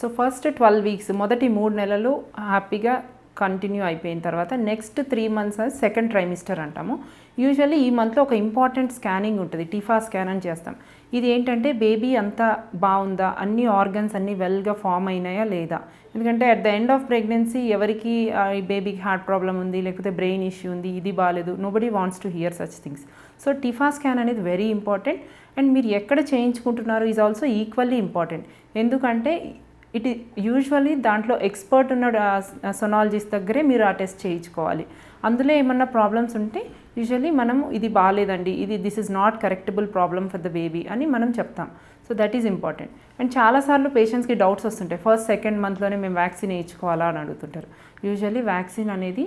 So first twelve weeks మొదటి మూడు నెలలు హ్యాపీగా కంటిన్యూ అయిపోయిన తర్వాత next three months second trimester అంటాము. యూజువల్లీ ఈ మంత్లో ఒక ఇంపార్టెంట్ స్కానింగ్ ఉంటుంది. టిఫా స్కాన్ అని చేస్తాం. ఇది ఏంటంటే బేబీ అంతా బాగుందా? అన్ని ఆర్గన్స్ అన్ని వెల్గా ఫామ్ అయినాయా లేదా? ఎందుకంటే at the end of pregnancy ఎవరికి ఈ బేబీకి హార్ట్ ప్రాబ్లం ఉంది లేకపోతే బ్రెయిన్ ఇష్యూ ఉంది ఇది బాగాలేదు nobody wants to hear such things so TIFFA scan అనేది వెరీ ఇంపార్టెంట్ అండ్ మీరు ఎక్కడ చేయించుకుంటున్నారు ఈజ్ ఆల్సో ఈక్వల్లీ ఇంపార్టెంట్ ఎందుకంటే ఇట్ యూజువల్లీ దాంట్లో ఎక్స్పర్ట్ ఉన్న సొనాలజిస్ట్ దగ్గరే మీరు ఆ టెస్ట్ చేయించుకోవాలి. అందులో ఏమన్నా ప్రాబ్లమ్స్ ఉంటే యూజువల్లీ మనం ఇది బాగాలేదండి ఇది this is not correctable problem for the baby అని మనం చెప్తాం. So that is important and చాలాసార్లు పేషెంట్స్కి డౌట్స్ వస్తుంటాయి. ఫస్ట్ సెకండ్ మంత్లోనే మేము వ్యాక్సిన్ వేయించుకోవాలా అని అడుగుతుంటారు. యూజువల్లీ వ్యాక్సిన్ అనేది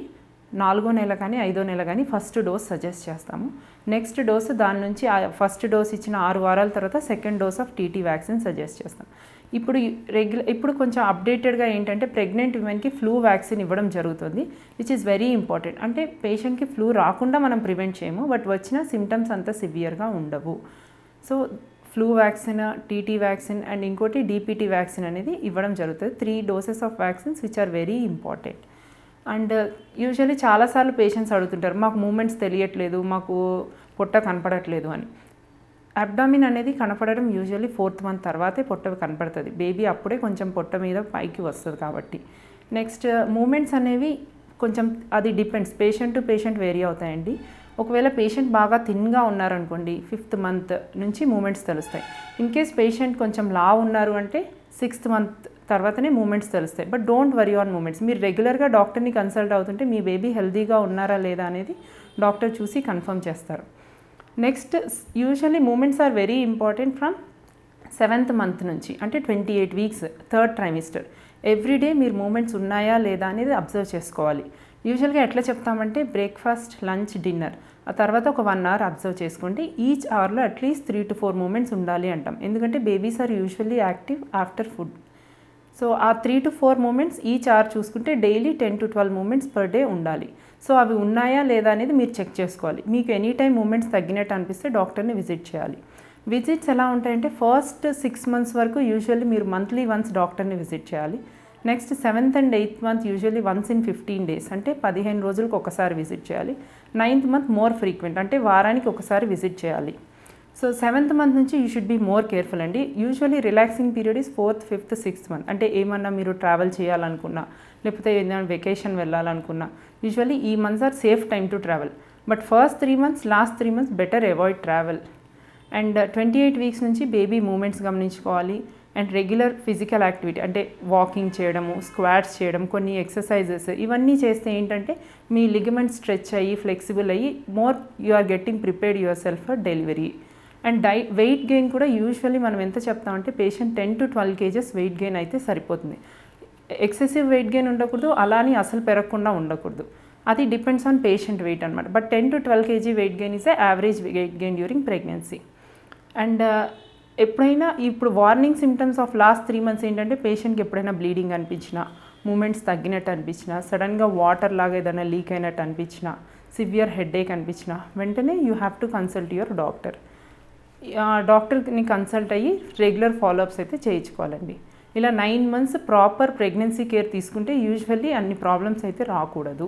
నాలుగో నెల కానీ ఐదో నెల కానీ ఫస్ట్ డోస్ సజెస్ట్ చేస్తాము. నెక్స్ట్ డోస్ దాని నుంచి ఫస్ట్ డోస్ ఇచ్చిన ఆరు వారాల తర్వాత second dose of TT vaccine suggest చేస్తాం. ఇప్పుడు రెగ్యులర్ ఇప్పుడు కొంచెం అప్డేటెడ్గా ఏంటంటే ప్రెగ్నెంట్ ఉమెన్కి ఫ్లూ వ్యాక్సిన్ ఇవ్వడం జరుగుతుంది విచ్ ఈస్ వెరీ ఇంపార్టెంట్ అంటే పేషెంట్కి ఫ్లూ రాకుండా మనం ప్రివెంట్ చేయము బట్ వచ్చిన సిమ్టమ్స్ అంత సివియర్గా ఉండవు. So flu vaccine TT vaccine and ఇంకోటి డీపీటీ వ్యాక్సిన్ అనేది ఇవ్వడం జరుగుతుంది. Three doses of vaccines which are very important and usually చాలాసార్లు పేషెంట్స్ అడుగుతుంటారు మాకు మూమెంట్స్ తెలియట్లేదు మాకు పొట్ట కనపడట్లేదు అని. అబ్డామిన్ అనేది కనపడడం యూజువల్లీ ఫోర్త్ మంత్ తర్వాతే పొట్ట కనపడుతుంది. బేబీ అప్పుడే కొంచెం పొట్ట మీద పైకి వస్తుంది కాబట్టి. నెక్స్ట్ మూమెంట్స్ uh, అనేవి కొంచెం అది depends patient to patient vary అవుతాయండి. ఒకవేళ పేషెంట్ బాగా థిన్గా ఉన్నారనుకోండి ఫిఫ్త్ మంత్ నుంచి మూమెంట్స్ తెలుస్తాయి. ఇన్ కేస్ పేషెంట్ కొంచెం లా ఉన్నారు అంటే సిక్స్త్ మంత్ తర్వాతనే మూమెంట్స్ తెలుస్తాయి. But don't worry on movements మీరు రెగ్యులర్గా డాక్టర్ని కన్సల్ట్ అవుతుంటే మీ బేబీ హెల్తీగా ఉన్నారా లేదా అనేది డాక్టర్ చూసి కన్ఫర్మ్ చేస్తారు. Next usually movements are very important from seventh month నుంచి అంటే twenty eight weeks third trimester everyday మీరు మూమెంట్స్ ఉన్నాయా లేదా అనేది అబ్జర్వ్ చేసుకోవాలి. యూజువల్గా ఎట్లా చెప్తామంటే బ్రేక్ఫాస్ట్ లంచ్ డిన్నర్ ఆ తర్వాత ఒక వన్ అవర్ అబ్జర్వ్ చేసుకోండి. ఈచ్ అవర్లో at least three to four movements ఉండాలి అంటాం. ఎందుకంటే babies are usually active after food so ఆ three to four movements each hour చూసుకుంటే daily ten to twelve movements per day ఉండాలి. సో అవి ఉన్నాయా లేదా అనేది మీరు చెక్ చేసుకోవాలి. మీకు ఎనీ టైం మూమెంట్స్ తగ్గినట్టు అనిపిస్తే డాక్టర్ని విజిట్ చేయాలి. విజిట్స్ ఎలా ఉంటాయంటే ఫస్ట్ సిక్స్ మంత్స్ వరకు యూజువల్లీ మీరు మంత్లీ వన్స్ డాక్టర్ని విజిట్ చేయాలి. Next seventh and eighth month usually once in fifteen days అంటే పదిహేను రోజులకు ఒకసారి విజిట్ చేయాలి. నైన్త్ మంత్ మోర్ ఫ్రీక్వెంట్ అంటే వారానికి ఒకసారి విజిట్ చేయాలి. సో సెవెంత్ మంత్ నుంచి you should be more careful అండి. Usually relaxing period is fourth fifth sixth month అంటే ఏమన్నా మీరు ట్రావెల్ చేయాలనుకున్నా లేకపోతే ఏదైనా వెకేషన్ వెళ్ళాలనుకున్నా యూజువలీ ఈ months are safe time to travel but first three months last three months better avoid travel and twenty eight weeks నుంచి baby movements గమనించుకోవాలి. అండ్ రెగ్యులర్ ఫిజికల్ యాక్టివిటీ అంటే వాకింగ్ చేయడము స్క్వాట్స్ చేయడం కొన్ని ఎక్సర్సైజెస్ ఇవన్నీ చేస్తే ఏంటంటే మీ లిగమెంట్ స్ట్రెచ్ అయ్యి ఫ్లెక్సిబుల్ అయ్యి more you are getting prepared yourself for delivery and the weight gain కూడా యూజువల్లీ మనం ఎంత చెప్తామంటే patient ten to twelve kgs weight gain అయితే సరిపోతుంది. ఎక్సెసివ్ వెయిట్ గెయిన్ ఉండకూడదు అలాని అసలు పెరగకుండా ఉండకూడదు. అది డిపెండ్స్ ఆన్ పేషెంట్ వెయిట్ అనమాట but ten to twelve kg weight gain is average weight gain during pregnancy. And uh, ఎప్పుడైనా ఇప్పుడు warning symptoms of last three months ఏంటంటే పేషెంట్కి ఎప్పుడైనా బ్లీడింగ్ అనిపించినా మూమెంట్స్ తగ్గినట్టు అనిపించినా సడన్గా వాటర్ లాగా ఏదైనా లీక్ అయినట్టు అనిపించినా సివియర్ హెడేక్ అనిపించినా వెంటనే you have to consult your doctor. డాక్టర్ని కన్సల్ట్ అయ్యి రెగ్యులర్ ఫాలోఅప్స్ అయితే చేయించుకోవాలండి. ఇలా nine months proper pregnancy care తీసుకుంటే యూజువల్లీ అన్ని ప్రాబ్లమ్స్ అయితే రాకూడదు.